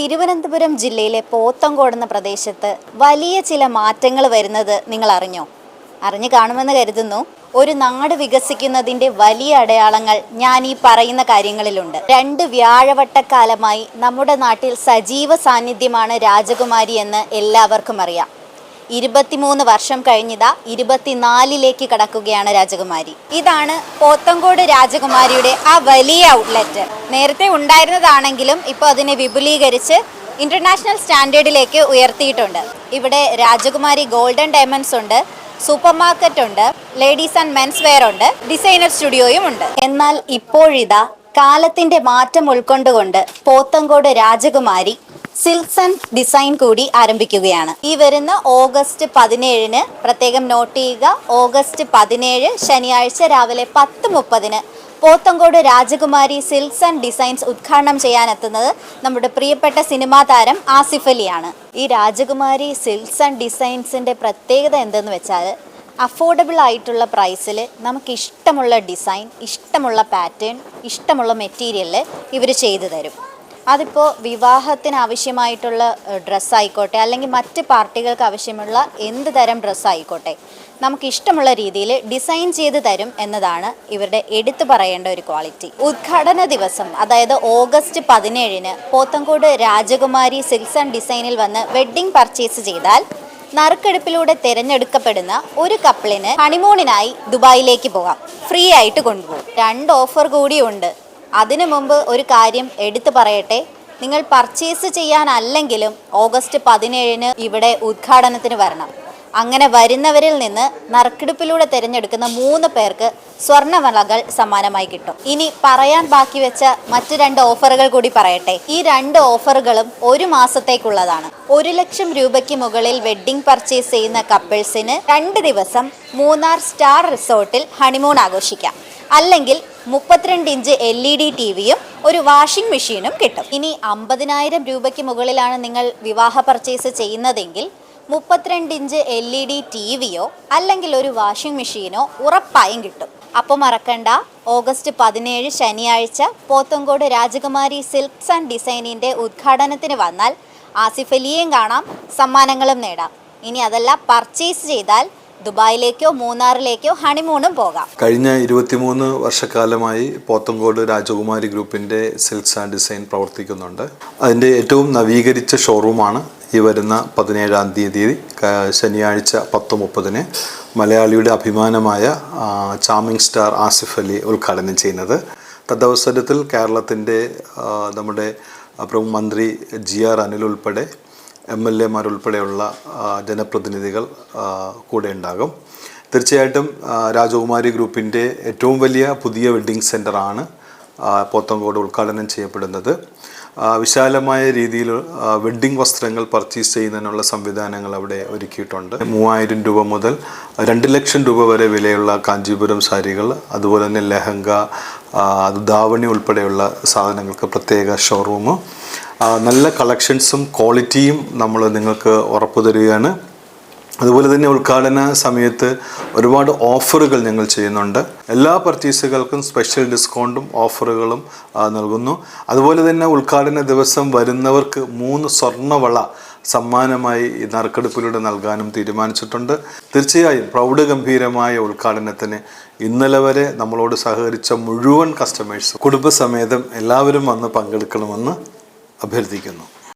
തിരുവനന്തപുരം ജില്ലയിലെ പോത്തങ്കോട് എന്ന പ്രദേശത്ത് വലിയ ചില മാറ്റങ്ങൾ വരുന്നത് നിങ്ങൾ അറിഞ്ഞോ? അറിഞ്ഞു കാണുമെന്ന് കരുതുന്നു. ഒരു നാട് വികസിക്കുന്നതിന്റെ വലിയ അടയാളങ്ങൾ ഞാൻ ഈ പറയുന്ന കാര്യങ്ങളിലുണ്ട്. രണ്ട് വ്യാഴവട്ടക്കാലമായി നമ്മുടെ നാട്ടിൽ സജീവ സാന്നിധ്യമാണ് രാജകുമാരി എന്ന് എല്ലാവർക്കും അറിയാം. ഇരുപത്തിമൂന്ന് വർഷം കഴിഞ്ഞിതാ ഇരുപത്തിനാലിലേക്ക് കടക്കുകയാണ് രാജകുമാരി. ഇതാണ് പോത്തങ്കോട് രാജകുമാരിയുടെ ആ വലിയ ഔട്ട്ലെറ്റ് നേരത്തെ ഉണ്ടായിരുന്നതാണെങ്കിലും ഇപ്പോൾ അതിനെ വിപുലീകരിച്ച് ഇന്റർനാഷണൽ സ്റ്റാൻഡേർഡിലേക്ക് ഉയർത്തിയിട്ടുണ്ട്. ഇവിടെ രാജകുമാരി ഗോൾഡൻ ഡയമണ്ട്സ് ഉണ്ട് സൂപ്പർ മാർക്കറ്റ് ഉണ്ട് ലേഡീസ് ആൻഡ് മെൻസ് വെയർ ഉണ്ട് ഡിസൈനർ സ്റ്റുഡിയോയും ഉണ്ട്. എന്നാൽ ഇപ്പോഴിതാ കാലത്തിന്റെ മാറ്റം ഉൾക്കൊണ്ടുകൊണ്ട് പോത്തങ്കോട് രാജകുമാരി സിൽക്സ് ഡിസൈൻ കൂടി ആരംഭിക്കുകയാണ്. ഈ വരുന്ന ഓഗസ്റ്റ് പതിനേഴിന് പ്രത്യേകം നോട്ട് ചെയ്യുക. ഓഗസ്റ്റ് പതിനേഴ് ശനിയാഴ്ച രാവിലെ പത്ത് മുപ്പതിന് പോത്തങ്കോട് രാജകുമാരി സിൽക്സ് ആൻഡ് ഡിസൈൻസ് ഉദ്ഘാടനം ചെയ്യാനെത്തുന്നത് നമ്മുടെ പ്രിയപ്പെട്ട സിനിമാ താരം ആസിഫ് അലിയാണ്. ഈ രാജകുമാരി സിൽക്സ് ആൻഡ് ഡിസൈൻസിന്റെ പ്രത്യേകത എന്തെന്ന് വെച്ചാൽ അഫോർഡബിൾ ആയിട്ടുള്ള പ്രൈസിൽ നമുക്ക് ഇഷ്ടമുള്ള ഡിസൈൻ ഇഷ്ടമുള്ള പാറ്റേൺ ഇഷ്ടമുള്ള മെറ്റീരിയൽ ഇവർ ചെയ്തു തരും. അതിപ്പോൾ വിവാഹത്തിന് ആവശ്യമായിട്ടുള്ള ഡ്രസ്സ് ആയിക്കോട്ടെ അല്ലെങ്കിൽ മറ്റ് പാർട്ടികൾക്ക് ആവശ്യമുള്ള എന്ത് തരം ഡ്രസ്സ് ആയിക്കോട്ടെ നമുക്ക് ഇഷ്ടമുള്ള രീതിയിൽ ഡിസൈൻ ചെയ്ത് തരും എന്നതാണ് ഇവരുടെ എടുത്തു പറയേണ്ട ഒരു ക്വാളിറ്റി. ഉദ്ഘാടന ദിവസം അതായത് ഓഗസ്റ്റ് പതിനേഴിന് പോത്തങ്കോട് രാജകുമാരി ആൻഡ് ഡിസൈനിൽ വന്ന് വെഡ്ഡിംഗ് പർച്ചേസ് ചെയ്താൽ നറുക്കെടുപ്പിലൂടെ തിരഞ്ഞെടുക്കപ്പെടുന്ന ഒരു കപ്പിളിന് ഹണിമൂണിനായി ദുബായിലേക്ക് പോകാം. ഫ്രീ ആയിട്ട് കൊണ്ടുപോകും. രണ്ട് ഓഫർ കൂടിയുണ്ട് അതിനു മുമ്പ് ഒരു കാര്യം എടുത്തു പറയട്ടെ. നിങ്ങൾ പർച്ചേസ് ചെയ്യാനല്ലെങ്കിലും ഓഗസ്റ്റ് പതിനേഴിന് ഇവിടെ ഉദ്ഘാടനത്തിന് വരണം. അങ്ങനെ വരുന്നവരിൽ നിന്ന് നറുക്കെടുപ്പിലൂടെ തിരഞ്ഞെടുക്കുന്ന മൂന്ന് പേർക്ക് സ്വർണവളകൾ സമ്മാനമായി കിട്ടും. ഇനി പറയാൻ ബാക്കി വെച്ച മറ്റു രണ്ട് ഓഫറുകൾ കൂടി പറയട്ടെ. ഈ രണ്ട് ഓഫറുകളും ഒരു മാസത്തേക്കുള്ളതാണ്. ഒരു ലക്ഷം രൂപയ്ക്ക് മുകളിൽ വെഡ്ഡിംഗ് പർച്ചേസ് ചെയ്യുന്ന കപ്പിൾസിന് രണ്ട് ദിവസം മൂന്നാർ സ്റ്റാർ റിസോർട്ടിൽ ഹണിമൂൺ ആഘോഷിക്കാം. അല്ലെങ്കിൽ മുപ്പത്തിരണ്ട് inch L E D T വിയും ഒരു വാഷിംഗ് മെഷീനും കിട്ടും. ഇനി അമ്പതിനായിരം രൂപയ്ക്ക് മുകളിലാണ് നിങ്ങൾ വിവാഹ പർച്ചേസ് ചെയ്യുന്നതെങ്കിൽ മുപ്പത്തിരണ്ട് inch L E D T വിയോ അല്ലെങ്കിൽ ഒരു വാഷിംഗ് മെഷീനോ ഉറപ്പായും കിട്ടും. അപ്പോൾ മറക്കണ്ട ഓഗസ്റ്റ് പതിനേഴ് ശനിയാഴ്ച പോത്തങ്കോട് രാജകുമാരി സിൽക്സ് ആൻഡ് ഡിസൈനിന്റെ ഉദ്ഘാടനത്തിന് വന്നാൽ ആസിഫ് കാണാം സമ്മാനങ്ങളും നേടാം. ഇനി അതല്ല പർച്ചേസ് ചെയ്താൽ ദുബായിലേക്കോ മൂന്നാറിലേക്കോ ഹണിമൂണും പോകാം. കഴിഞ്ഞ ഇരുപത്തിമൂന്ന് വർഷക്കാലമായി പോത്തങ്കോട് രാജകുമാരി ഗ്രൂപ്പിന്റെ സിൽക്സ് ആൻഡ് ഡിസൈൻ പ്രവർത്തിക്കുന്നുണ്ട്. അതിന്റെ ഏറ്റവും നവീകരിച്ച ഷോറൂമാണ് ഈ വരുന്ന പതിനേഴാം തീയതി ശനിയാഴ്ച പത്ത് മുപ്പതിന് മലയാളിയുടെ അഭിമാനമായ ചാമിങ് സ്റ്റാർ ആസിഫ് അലി ഉദ്ഘാടനം ചെയ്യുന്നത്. തദ്വസരത്തിൽ കേരളത്തിന്റെ നമ്മുടെ പ്രമുഖ മന്ത്രി ജി ആർ അനിൽ ഉൾപ്പെടെ എം എൽ എമാരുൾപ്പെടെയുള്ള ജനപ്രതിനിധികൾ കൂടെ ഉണ്ടാകും തീർച്ചയായിട്ടും രാജകുമാരി ഗ്രൂപ്പിന്റെ ഏറ്റവും വലിയ പുതിയ വെഡ്ഡിംഗ് സെന്ററാണ് പോത്തങ്കോട് ഉദ്ഘാടനം ചെയ്യപ്പെടുന്നത്. വിശാലമായ രീതിയിൽ വെഡിങ് വസ്ത്രങ്ങൾ പർച്ചേസ് ചെയ്യുന്നതിനുള്ള സംവിധാനങ്ങൾ അവിടെ ഒരുക്കിയിട്ടുണ്ട്. മൂവായിരം രൂപ മുതൽ രണ്ട് ലക്ഷം രൂപ വരെ വിലയുള്ള കാഞ്ചീപുരം സാരികൾ അതുപോലെ തന്നെ ലെഹങ്ക ദാവണി ഉൾപ്പെടെയുള്ള സാധനങ്ങൾക്ക് പ്രത്യേക ഷോറൂം ആ, നല്ല കളക്ഷൻസും ക്വാളിറ്റിയും നമ്മൾ നിങ്ങൾക്ക് ഉറപ്പു തരികയാണ്. അതുപോലെ തന്നെ ഉദ്ഘാടന സമയത്ത് ഒരുപാട് ഓഫറുകൾ ഞങ്ങൾ ചെയ്യുന്നുണ്ട്. എല്ലാ പർച്ചേസുകൾക്കും സ്പെഷ്യൽ ഡിസ്കൗണ്ടും ഓഫറുകളും നൽകുന്നു. അതുപോലെ തന്നെ ഉദ്ഘാടന ദിവസം വരുന്നവർക്ക് മൂന്ന് സ്വർണവള സമ്മാനമായി നറുക്കെടുപ്പിലൂടെ നൽകാനും തീരുമാനിച്ചിട്ടുണ്ട്. തീർച്ചയായും പ്രൗഢഗംഭീരമായ ഉദ്ഘാടനത്തിന് ഇന്നലെ വരെ നമ്മളോട് സഹകരിച്ച മുഴുവൻ കസ്റ്റമേഴ്സും കുടുംബസമേതം എല്ലാവരും വന്ന് പങ്കെടുക്കണമെന്ന് അഭ്യർത്ഥിക്കുന്നു.